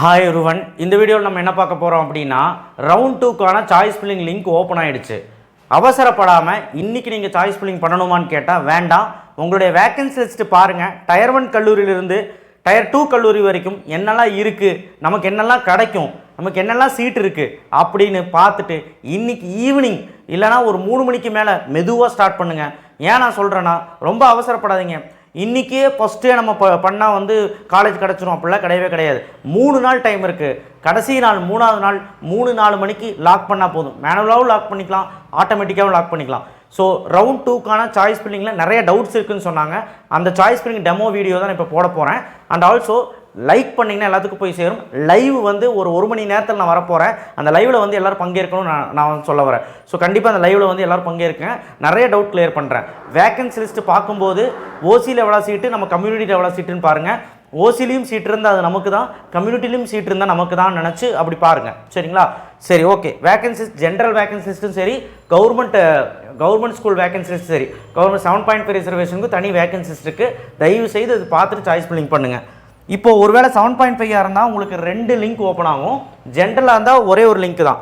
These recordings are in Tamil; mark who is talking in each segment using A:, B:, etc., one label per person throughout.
A: ஹாய் ஒருவன் இந்த வீடியோவில் நம்ம என்ன பார்க்க போகிறோம் அப்படின்னா ரவுண்ட் டூக்கான சாய்ஸ் ஃபில்லிங் லிங்க் ஓப்பன் ஆகிடுச்சு அவசரப்படாமல் இன்றைக்கி நீங்கள் சாய்ஸ் ஃபில்லிங் பண்ணணுமான்னு கேட்டால் வேண்டாம். உங்களுடைய வேக்கன்சி லிஸ்ட்டு பாருங்கள் டயர் ஒன் கல்லூரியிலிருந்து டயர் டூ கல்லூரி வரைக்கும் என்னெல்லாம் இருக்குது நமக்கு என்னெல்லாம் கிடைக்கும்? நமக்கு என்னெல்லாம் சீட் இருக்குது அப்படின்னு பார்த்துட்டு இன்றைக்கி ஈவினிங் இல்லைனா ஒரு மூணு மணிக்கு மேலே மெதுவாக ஸ்டார்ட் பண்ணுங்கள் ஏன் நான் சொல்கிறேன்னா ரொம்ப அவசரப்படாதீங்க. இன்றைக்கே ஃபஸ்ட்டே நம்ம ப பண்ணால் வந்து காலேஜ் கிடச்சிரும். அப்படிலாம் கிடையவே கிடையாது. மூணு நாள் டைம் இருக்குது கடைசி நாள் மூணாவது நாள் மூணு நாலு மணிக்கு லாக் பண்ணால் போதும். மேனுவலாகவும் லாக் பண்ணிக்கலாம். ஆட்டோமேட்டிக்காகவும் லாக் பண்ணிக்கலாம். ஸோ ரவுண்ட் டூக்கான சாய்ஸ் பில்லிங்கில் நிறைய டவுட்ஸ் இருக்குன்னு சொன்னாங்க. அந்த சாய்ஸ் பில்லிங் டெமோ வீடியோ தான் இப்போ போட போகிறேன் அண்ட் ஆல்சோ லைக் பண்ணிங்கன்னா எல்லாத்துக்கும் போய் சேரும். லைவ் வந்து ஒரு ஒரு மணி நேரத்தில் நான் வரப்போகிறேன் அந்த லைவில் வந்து எல்லோரும் பங்கேற்கணும்னு நான் நான் வந்து சொல்ல வரேன். ஸோ கண்டிப்பாக அந்த லைவில் வந்து எல்லோரும் பங்கேற்குங்க நிறைய டவுட் கிளியர் பண்ணுறேன் வேக்கன்சி லிஸ்ட்டு பார்க்கும்போது ஓசியில் எவ்வளோ சீட்டு நம்ம கம்யூனிட்டியில் எவ்வளோ சீட்டுன்னு பாருங்கள் ஓசிலையும் சீட் இருந்தால் அது நமக்கு தான். கம்யூனிட்டிலையும் சீட் இருந்தால் நமக்கு தான் நினச்சி அப்படி பாருங்கள் சரிங்களா? சரி ஓகே வேகன்சிஸ் ஜென்ரல் வேகன்சி லிஸ்ட்டும் சரி. Government government school vacancy list சரி. கவர்மெண்ட் செவன் பாயிண்ட் ஃபைவ் ரிசர்வேஷனுக்கு தனி வேகன்சி இருக்குது தயவு செய்து அது பார்த்துட்டு சாய்ஸ் பில்லிங் பண்ணுங்கள் இப்போ ஒருவேளை செவன் பாயிண்ட் ஃபைவ் இருந்தால் உங்களுக்கு ரெண்டு லிங்க் ஓப்பன் ஆகும். ஜென்ரலாக இருந்தால் ஒரே ஒரு லிங்க் தான்.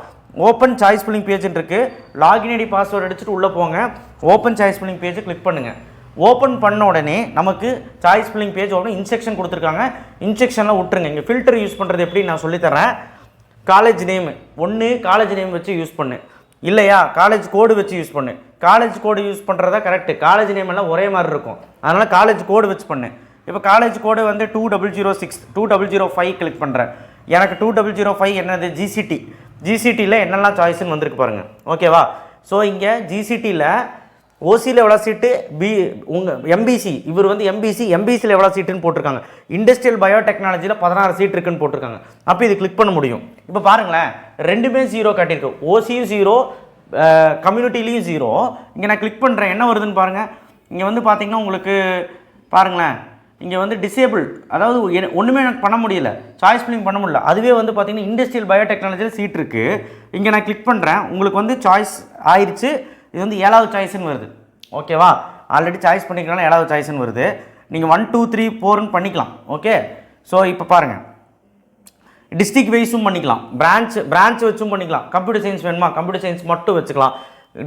A: ஓப்பன் சாய்ஸ் பில்லிங் பேஜ்னு இருக்குது லாகின் ஐடி பாஸ்வேர்டு அடிச்சுட்டு உள்ளே போங்க. ஓப்பன் சாய்ஸ் பில்லிங் பேஜை கிளிக் பண்ணுங்கள் ஓப்பன் பண்ண உடனே நமக்கு choice filling page open instruction கொடுத்துருக்காங்க. இன்ஸ்ட்ரக்ஷனில் விட்டுருங்க. இங்கே ஃபில்டர் யூஸ் பண்ணுறது எப்படி நான் சொல்லித்தரேன் காலேஜ் நேமு ஒன்று காலேஜ் நேம் வச்சு யூஸ் பண்ணு. இல்லையா? காலேஜ் கோடு வச்சு யூஸ் பண்ணு. காலேஜ் கோடு யூஸ் பண்ணுறதா கரெக்டு காலேஜ் நேம் எல்லாம் ஒரே மாதிரி இருக்கும். அதனால் காலேஜ் கோடு வச்சு பண்ணு. இப்போ காலேஜ் கோடு வந்து two double zero six two double zero five click பண்ணுறேன் எனக்கு டூ டபுள் ஜீரோ ஃபைவ் என்னது? ஜிசிடி ஜிசிடியில் என்னெல்லாம் சாய்ஸ்னு வந்திருக்கு பாருங்கள் ஓகேவா ஸோ இங்கே ஜிசிடியில் ஓசியில் எவ்வளோ சீட்டு பி உங்கள் எம்பிசி இவர் வந்து எம்பிசி எம்பிசியில் எவ்வளோ சீட்டுன்னு போட்டிருக்காங்க. இண்டஸ்ட்ரியல் பயோடெக்னாலஜியில் பதினாறு சீட் இருக்குன்னு போட்டிருக்காங்க. அப்போ இது கிளிக் பண்ண முடியும். இப்போ பாருங்களேன். ரெண்டுமே ஜீரோ காட்டியிருக்கு. ஓசியும் ஜீரோ கம்யூனிட்டிலையும் ஜீரோ இங்கே நான் கிளிக் பண்ணுறேன் என்ன வருதுன்னு பாருங்கள் இங்கே வந்து பார்த்தீங்கன்னா உங்களுக்கு பாருங்களேன். இங்கே வந்து டிசேபிள் அதாவது ஒன்றுமே எனக்கு பண்ண முடியல. சாய்ஸ் ஃபில்லிங் பண்ண முடியல. அதுவே வந்து பார்த்திங்கன்னா இண்டஸ்ட்ரியல் பயோடெக்னாலஜியில் சீட் இருக்குது இங்கே நான் கிளிக் பண்ணுறேன் உங்களுக்கு வந்து சாய்ஸ் ஆயிடுச்சு இது வந்து ஏழாவது சாய்ஸ்னு வருது. ஓகேவா ஆல்ரெடி சாய்ஸ் பண்ணிக்கலாம் ஏழாவது சாய்ஸ்னு வருது. நீங்கள் ஒன் டூ த்ரீ ஃபோர்னு பண்ணிக்கலாம். ஓகே ஸோ இப்போ பாருங்கள் டிஸ்ட்ரிக் வைஸும் பண்ணிக்கலாம். பிரான்ச் பிரான்ச் வச்சும் பண்ணிக்கலாம். கம்ப்யூட்டர் சயின்ஸ் வேணுமா? கம்ப்யூட்டர் சயின்ஸ் மட்டும் வச்சுக்கலாம்.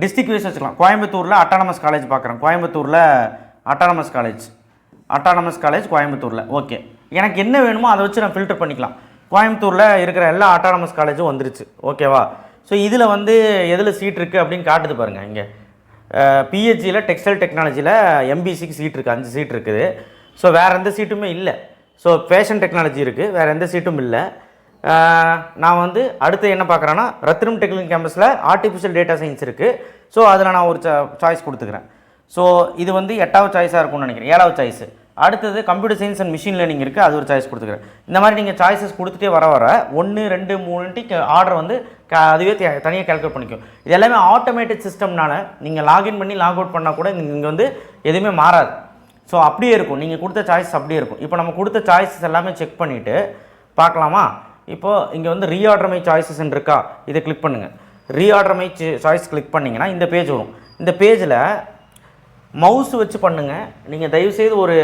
A: டிஸ்ட்ரிக் வைஸ் வச்சுக்கலாம். கோயம்புத்தூரில் அட்டானமஸ் காலேஜ் பார்க்குறேன் கோயம்புத்தூரில் அட்டானமஸ் காலேஜ் அட்டானமஸ் காலேஜ் கோயம்புத்தூரில். ஓகே எனக்கு என்ன வேணுமோ அதை வச்சு நான் ஃபில்டர் பண்ணிக்கலாம். கோயம்புத்தூரில் இருக்கிற எல்லா அட்டானமஸ் காலேஜும் வந்துருச்சு. ஓகேவா ஸோ இதில் வந்து எதில் சீட் இருக்குது அப்படின்னு காட்டுது பாருங்கள் இங்கே. பிஹெச்சியில் டெக்ஸ்டைல் டெக்னாலஜியில் எம்பிசிக்கு சீட் இருக்குது அஞ்சு சீட் இருக்குது. ஸோ வேறு எந்த சீட்டுமே இல்லை. ஸோ ஃபேஷன் டெக்னாலஜி இருக்குது வேறு எந்த சீட்டும் இல்லை. நான் வந்து அடுத்து என்ன பார்க்குறேன்னா ரத்னம் டெக்னிக்கல் கேம்பஸில் ஆர்டிஃபிஷியல் டேட்டா சயின்ஸ் இருக்குது ஸோ அதில் நான் ஒரு சாய்ஸ் கொடுத்துக்கிறேன். ஸோ இது வந்து எட்டாவது சாய்ஸாக இருக்கும்னு நினைக்கிறேன். ஏழாவது சாய்ஸு அடுத்தது computer science and machine learning இருக்குது அது ஒரு சாய்ஸ் கொடுத்துக்கிறேன். இந்த மாதிரி நீங்கள் சாய்ஸஸ் கொடுத்துட்டே வர வர ஒன்று ரெண்டு மூணுன்ட்டு ஆர்டர் வந்து க அதுவே தனியாக கேல்குலேட் பண்ணிக்கும். இது எல்லாமே ஆட்டோமேட்டிக் சிஸ்டம்னால நீங்கள் லாகின் பண்ணி லாக் அவுட் பண்ணால் கூட இங்கே வந்து எதுவுமே மாறாது. ஸோ அப்படியே இருக்கும். நீங்கள் கொடுத்த சாய்ஸ் அப்படியே இருக்கும். இப்போ நம்ம கொடுத்த சாய்ஸஸ் எல்லாமே செக் பண்ணிவிட்டு பார்க்கலாமா? இப்போது இங்கே வந்து ரீஆர்டர் மை சாய்ஸஸ்ன்னு இருக்கா? இதை கிளிக் பண்ணுங்கள் ரீஆர்டர் மை சாய்ஸ் கிளிக் பண்ணிங்கன்னா இந்த பேஜ் வரும். இந்த பேஜில் மவுஸ் வச்சு பண்ணுங்கள் நீங்கள் தயவுசெய்து ஒரு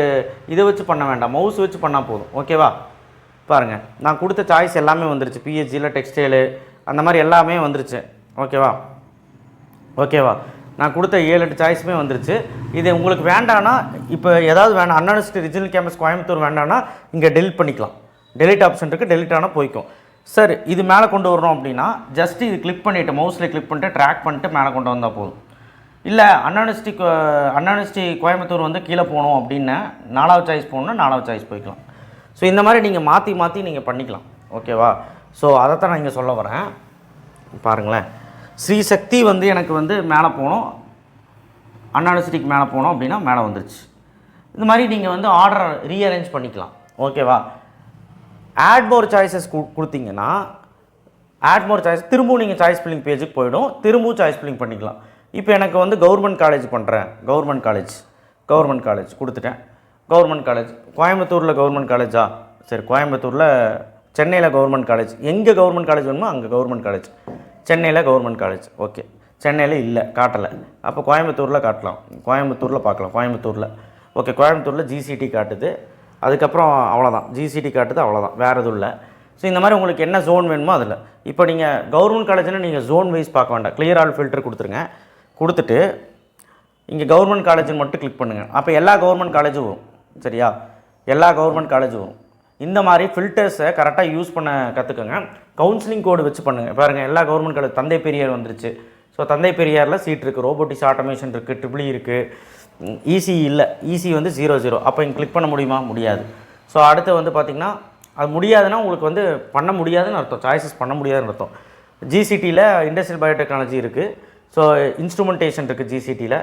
A: இதை வச்சு பண்ண வேண்டாம். மவுஸ் வச்சு பண்ணால் போதும். ஓகேவா பாருங்கள் நான் கொடுத்த சாய்ஸ் எல்லாமே வந்துருச்சு. பிஹெச்சியில் டெக்ஸ்டைலு அந்த மாதிரி எல்லாமே வந்துருச்சு. ஓகேவா ஓகேவா நான் கொடுத்த ஏழு எட்டு சாய்ஸுமே வந்துருச்சு. இது உங்களுக்கு வேண்டான்னா இப்போ ஏதாவது வேணாம். அன்அனிஸ்ட் ரிஜினல் கேம்பஸ் கோயம்புத்தூர் வேண்டாம்னா இங்கே டெலிட் பண்ணிக்கலாம். டெலிட் ஆப்ஷன் இருக்குது டெலிட் ஆனால் போய்க்கும். சார் இது மேலே கொண்டு வரணும் அப்படின்னா ஜஸ்ட் இது கிளிக் பண்ணிவிட்டு மவுஸில் கிளிக் பண்ணிட்டு ட்ராக் பண்ணிட்டு மேலே கொண்டு வந்தால் போதும். இல்லை அன்அனிஸ்டி அன்அனிஸ்டி கோயம்புத்தூர் வந்து கீழே போகணும் அப்படின்னா நாலாவது சாய்ஸ் போகணுன்னா நாலாவது சாய்ஸ் போய்க்கலாம். ஸோ இந்த மாதிரி நீங்கள் மாற்றி மாற்றி நீங்கள் பண்ணிக்கலாம். ஓகேவா ஸோ அதைத்தான் நான் இங்கே சொல்ல வரேன். பாருங்களேன். ஸ்ரீ சக்தி வந்து எனக்கு வந்து மேலே போகணும். அன்அனிஸ்டிக்கு மேலே போகணும் அப்படின்னா மேலே வந்துருச்சு. இந்த மாதிரி நீங்கள் வந்து ஆர்டர் ரீஅரேஞ்ச் பண்ணிக்கலாம். ஓகேவா ஆட் மோர் சாய்ஸஸ் கொடுத்தீங்கன்னா ஆட் மோர் சாய்ஸ் திரும்பவும் நீங்கள் சாய்ஸ் ஃபில்லிங் பேஜுக்கு போயிடும். திரும்பவும் சாய்ஸ் ஃபில்லிங் பண்ணிக்கலாம். இப்போ எனக்கு வந்து கவர்மெண்ட் காலேஜ் பண்ணுறேன். Government college. கவர்மெண்ட் காலேஜ் கொடுத்துட்டேன். Government college. கோயம்புத்தூரில் கவர்மெண்ட் காலேஜா? சரி கோயம்புத்தூரில் சென்னையில் கவர்மெண்ட் காலேஜ். எங்கே கவர்மெண்ட் காலேஜ் வேணுமோ அங்கே கவர்மெண்ட் காலேஜ். சென்னையில் கவர்மெண்ட் காலேஜ். ஓகே. சென்னையில் இல்லை காட்டலை. அப்போ கோயம்புத்தூரில் காட்டலாம். கோயம்புத்தூரில் பார்க்கலாம் கோயம்புத்தூரில். ஓகே கோயம்புத்தூரில் ஜிசிடி காட்டுது. அதுக்கப்புறம் அவ்வளோதான் ஜிசிடி காட்டுது அவ்வளோதான் வேறு எதுவும் இல்லை. ஸோ இந்த மாதிரி உங்களுக்கு என்ன ஜோன் வேணுமோ அதில். இப்போ நீங்கள் கவர்மெண்ட் காலேஜ்னால் நீங்கள் ஜோன் வைஸ் பார்க்க வேண்டாம். கிளியர் ஆல் ஃபில்டர் கொடுத்துருங்க. கொடுத்துட்டு இங்கே கவர்மெண்ட் காலேஜ்னு மட்டும் கிளிக் பண்ணுங்கள் அப்போ எல்லா கவர்மெண்ட் காலேஜும் வரும். சரியா? எல்லா கவர்மெண்ட் காலேஜும் வரும். இந்த மாதிரி ஃபில்டர்ஸை கரெக்டாக யூஸ் பண்ண கற்றுக்கோங்க கவுன்சிலிங் கோடு வச்சு பண்ணுங்கள் பாருங்கள் எல்லா கவர்மெண்ட் காலேஜ் தந்தை பெரியார் வந்துருச்சு. ஸோ தந்தை பெரியாரில் சீட் இருக்குது ரோபோட்டிக்ஸ் ஆட்டோமேஷன் இருக்குது ட்ரிபிளி இருக்குது ஈசி இல்லை. ஈசி வந்து ஜீரோ ஜீரோ அப்போ இங்கே கிளிக் பண்ண முடியுமா? முடியாது. ஸோ அடுத்து வந்து பார்த்திங்கன்னா அது முடியாதுன்னா உங்களுக்கு வந்து பண்ண முடியாதுன்னு அர்த்தம். சாய்ஸஸ் பண்ண முடியாதுன்னு அர்த்தம். ஜிசிடியில் இண்டஸ்ட்ரியல் பயோடெக்னாலஜி இருக்குது ஸோ இன்ஸ்ட்ருமெண்டேஷன் இருக்குது ஜிசிடியில்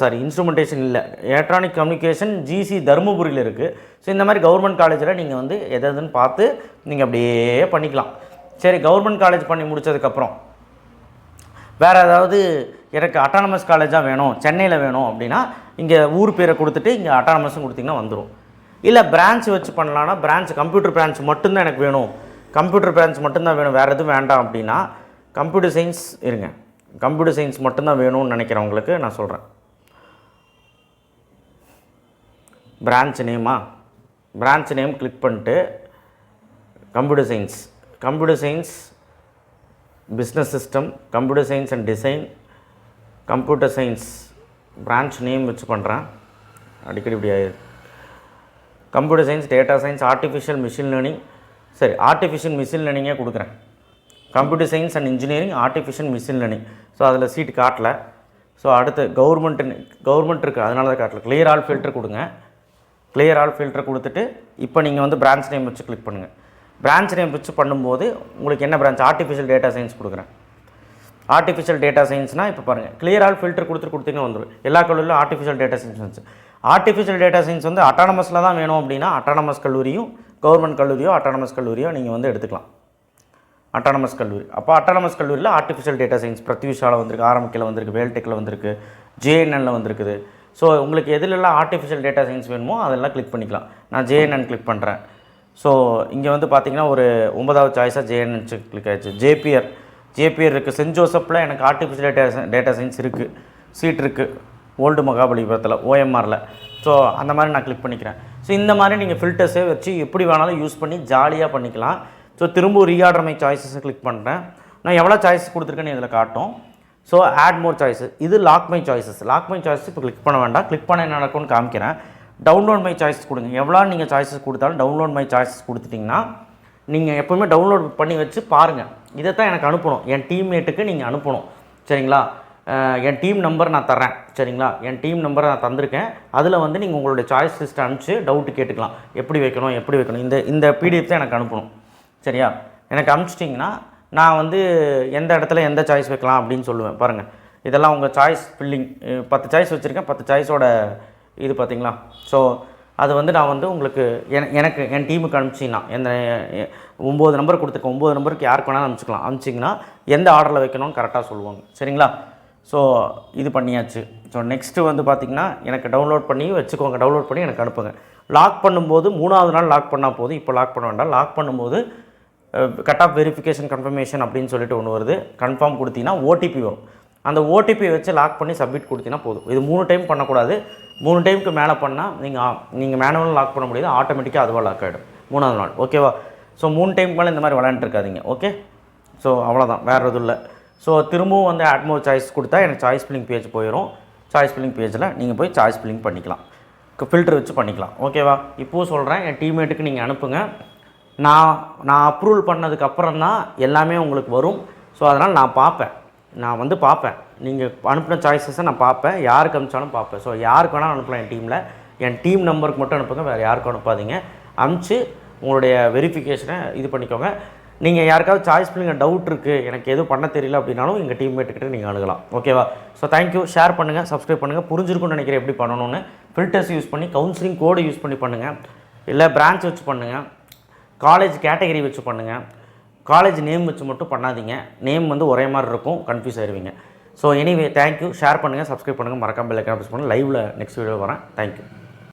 A: சாரி இன்ஸ்ட்ருமெண்டேஷன் இல்லை. எலக்ட்ரானிக் கம்யூனிகேஷன் ஜிசி தருமபுரியில் இருக்குது ஸோ இந்த மாதிரி கவர்மெண்ட் காலேஜில் நீங்கள் வந்து எது எதுன்னு பார்த்து நீங்கள் அப்படியே பண்ணிக்கலாம். சரி கவர்மெண்ட் காலேஜ் பண்ணி முடிச்சதுக்கப்புறம் வேறு ஏதாவது எனக்கு அட்டானமஸ் காலேஜாக வேணும் சென்னையில் வேணும் அப்படின்னா இங்கே ஊர் பேரை கொடுத்துட்டு இங்கே அட்டானமஸும் கொடுத்தீங்கன்னா வந்துடும் இல்லை பிரான்ச் வச்சு பண்ணலான்னா பிரான்ச் கம்ப்யூட்டர் பிரான்ச் மட்டும்தான் எனக்கு வேணும். கம்ப்யூட்டர் பிரான்ச் மட்டும்தான் வேணும். வேறு எதுவும் வேண்டாம் அப்படின்னா கம்ப்யூட்டர் சயின்ஸ் இருங்க. கம்ப்யூட்டர் சயின்ஸ் மட்டும்தான் வேணும்னு நினைக்கிறவங்களுக்கு நான் சொல்கிறேன் பிரான்ச் நேமா பிரான்ச் நேம் கிளிக் பண்ணிட்டு computer science computer science business system computer science and design computer science branch name வச்சு பண்ணுறேன் அடிக்கடி இப்படி ஆயிடுது computer science data science artificial machine learning சரி ஆர்டிஃபிஷியல் மிஷின் லேர்னிங்கே கொடுக்குறேன். Computer science and engineering artificial machine learning so அதில் சீட் காட்டல. ஸோ அடுத்து கவர்மெண்ட் கவர்மெண்ட் இருக்குது அதனால தான் காட்டல. கிளியர் ஆல் ஃபில்டர் கொடுங்க. கிளியர் ஆல் ஃபில்டர் கொடுத்துட்டு இப்போ நீங்கள் வந்து பிரான்ச் நேம் வச்சு கிளிக் பண்ணுங்கள் பிரான்ச் நேம் வச்சு பண்ணும்போது உங்களுக்கு என்ன பிரான்ச் ஆர்டிஃபிஷியல் டேட்டா சயின்ஸ் கொடுக்குறேன். ஆர்டிஃபிஷியல் டேட்டா சயின்ஸ்னால் இப்போ பாருங்கள் கிளியர் ஆல் ஃபில்டர் கொடுத்துட்டு கொடுத்தீங்கன்னா வந்துடும் எல்லா கல்லூரியிலும் ஆர்டிஃபிஷியல் டேட்டா சயின்ஸ் வந்துச்சு. ஆர்டிஃபிஷியல் டேட்டா சயின்ஸ் வந்து அட்டானமஸில் தான் வேணும் அப்படின்னா அட்டானமஸ் கல்லூரியும் கவர்மெண்ட் கல்லூரியோ அட்டானமஸ் கல்லூரியோ நீங்கள் வந்து எடுத்துக்கலாம். அட்டானமஸ் கல்லூரி. அப்போ அட்டானமஸ் கல்லூரியில் ஆர்டிஃபிஷியல் டேட்டா சயின்ஸ் பிரத்யூஷாவில் வந்திருக்கு ஆரம்பிக்கில் வந்திருக்கு வேல்டெக்கில் வந்திருக்கு ஜேஎன்எனில் வந்திருக்குது. ஸோ உங்களுக்கு எதுலெல்லாம் ஆர்டிஃபிஷியல் டேட்டா சயின்ஸ் வேணுமோ அதெல்லாம் கிளிக் பண்ணிக்கலாம். நான் ஜேஎன்என் கிளிக் பண்ணுறேன் ஸோ இங்கே வந்து பார்த்தீங்கன்னா ஒரு ஒன்பதாவது சாய்ஸாக ஜேஎன்என் கிளிக் ஆயிடுச்சு. ஜேபிஆர் ஜேபிஆர் இருக்குது சென்ட் ஜோசப்பில் எனக்கு ஆர்டிஃபிஷியல் டேட்டா டேட்டா சயின்ஸ் இருக்குது சீட் இருக்குது ஓல்டு மகாபலிபுரத்தில் ஓஎம்ஆரில் ஸோ அந்த மாதிரி நான் கிளிக் பண்ணிக்கிறேன். ஸோ இந்த மாதிரி நீங்கள் ஃபில்டர்ஸே வச்சு எப்படி வேணாலும் யூஸ் பண்ணி ஜாலியாக பண்ணிக்கலாம். ஸோ திரும்ப ரீஆர்டர் மை சாய்ஸஸை கிளிக் பண்ணுறேன் நான் எவ்வளோ சாய்ஸ் கொடுத்துருக்கேன்னு இதில் காட்டும். ஸோ ஆட் மோர் சாய்ஸஸ் இது lock my choices lock my choices இப்போ கிளிக் பண்ண வேண்டாம். கிளிக் பண்ண என்ன நடக்கும்னு காமிக்கிறேன். டவுன்லோட் மை சாய்ஸஸ் கொடுங்க. எவ்வளோ நீங்கள் சாய்ஸஸ் கொடுத்தாலும் டவுன்லோட் மை சாய்ஸஸ் கொடுத்துட்டிங்கன்னா நீங்கள் எப்போவுமே டவுன்லோட் பண்ணி வச்சு பாருங்கள் இதை தான் எனக்கு அனுப்பணும். என் டீம்மேட்டுக்கு நீங்கள் அனுப்பணும். சரிங்களா? என் டீம் நம்பர் நான் தரேன் சரிங்களா? என் டீம் நம்பரை நான் தந்திருக்கேன். அதில் வந்து நீங்கள் உங்களுடைய சாய்ஸ் லிஸ்ட் அனுப்பிச்சு டவுட்டு கேட்டுக்கலாம். எப்படி வைக்கணும்? எப்படி வைக்கணும்? இந்த இந்த பிடிஎஃப் தான் எனக்கு அனுப்பணும். சரியா? எனக்கு அனுப்பிச்சிட்டிங்கன்னா நான் வந்து எந்த இடத்துல எந்த சாய்ஸ் வைக்கலாம் அப்படின்னு சொல்லுவேன். பாருங்கள் இதெல்லாம் உங்கள் சாய்ஸ் ஃபில்லிங் பத்து சாய்ஸ் வச்சுருக்கேன். பத்து சாய்ஸோட இது பார்த்திங்களா ஸோ அது வந்து நான் வந்து உங்களுக்கு எனக்கு என் டீமுக்கு அனுப்பிச்சிங்கன்னா எந்த ஒம்பது நம்பர் கொடுத்துருக்கேன் ஒம்பது நம்பருக்கு யாருக்கு வேணாலும் அனுப்பிச்சிக்கலாம் அனுப்பிச்சிங்கன்னா எந்த ஆர்டரில் வைக்கணும்னு கரெக்டாக சொல்லுவாங்க. சரிங்களா? ஸோ இது பண்ணியாச்சு. ஸோ நெக்ஸ்ட்டு வந்து பார்த்திங்கன்னா எனக்கு டவுன்லோட் பண்ணி வச்சுக்கோங்க. டவுன்லோட் பண்ணி எனக்கு அனுப்புங்க. லாக் பண்ணும்போது மூணாவது நாள் லாக் பண்ணால் போதும். இப்போ லாக் பண்ண வேண்டாம். லாக் பண்ணும்போது கட் ஆஃப் வெரிஃபிகேஷன் கன்ஃபர்மேஷன் அப்படின்னு சொல்லிட்டு ஒன்று வருது. கன்ஃபார்ம் கொடுத்தீங்கன்னா ஓடிபி வரும். அந்த ஓடிபி வச்சு லாக் பண்ணி சப்மிட் கொடுத்தீங்கன்னா போதும். இது மூணு டைம் பண்ணக்கூடாது. மூணு டைமுக்கு மேலே பண்ணால் நீங்கள் நீங்கள் மேனுவல் லாக் பண்ண முடியாது. ஆட்டோமேட்டிக்காக அதுவாக லாக் ஆகிடும் மூணாவது நாள். ஓகேவா ஸோ மூணு டைம் மேலே இந்த மாதிரி விளையாண்டுருக்காதீங்க ஓகே ஸோ அவ்வளோதான் வேறு எதுவும் இல்லை. ஸோ திரும்பவும் வந்து ஆட்மோ சாய்ஸ் கொடுத்தா எனக்கு சாய்ஸ் ஃபில்லிங் பேஜ் போயிடும் சாய்ஸ் ஃபில்லிங் பேஜில் நீங்கள் போய் சாய்ஸ் ஃபில்லிங் பண்ணிக்கலாம். ஃபில்டர் வச்சு பண்ணிக்கலாம். ஓகேவா இப்போவும் சொல்கிறேன் என் டீம்மேட்டுக்கு நீங்கள் அனுப்புங்க. நான் நான் அப்ரூவல் பண்ணதுக்கு அப்புறம் தான் எல்லாமே உங்களுக்கு வரும். ஸோ அதனால் நான் பார்ப்பேன். நான் வந்து பார்ப்பேன். நீங்கள் அனுப்பின சாய்ஸஸை நான் பார்ப்பேன். யாருக்கு அனுப்பிச்சாலும் பார்ப்பேன். ஸோ யாருக்கு வேணாலும் அனுப்பலாம் என் டீமில் என் டீம் நம்பருக்கு மட்டும் அனுப்புங்க. வேறு யாருக்கும் அனுப்பாதீங்க. அனுப்பிச்சு உங்களுடைய வெரிஃபிகேஷனை இது பண்ணிக்கோங்க. நீங்கள் யாருக்காவது சாய்ஸ் பண்ணுங்க டவுட் இருக்குது எனக்கு எதுவும் பண்ண தெரியல அப்படின்னாலும் எங்கள் டீம்மேட்டுக்கிட்ட நீங்கள் அணுகலாம். ஓகேவா ஸோ தேங்க்யூ ஷேர் பண்ணுங்கள் சப்ஸ்கிரைப் பண்ணுங்கள் புரிஞ்சிருக்கும்னு நினைக்கிறேன் எப்படி பண்ணணும்னு. ஃபில்டர்ஸ் யூஸ் பண்ணி கவுன்சிலிங் கோடு யூஸ் பண்ணி பண்ணுங்கள் இல்லை பிரான்ச் வச்சு பண்ணுங்கள் காலேஜ் கேட்டகரி வச்சு பண்ணுங்கள் காலேஜ் நேம் வச்சு மட்டும் பண்ணாதீங்க. நேம் வந்து ஒரே மாதிரி இருக்கும் கன்ஃபியூஸ் ஆயிடுவீங்க so anyway thank you share பண்ணுங்கள் சப்ஸ்கிரைப் பண்ணுங்கள் மறக்காமல் பெல் ஐக்கான ப்ரெஸ் பண்ணுங்கள் லைவில் நெக்ஸ்ட் வீடியோ வரேன் தேங்க்யூ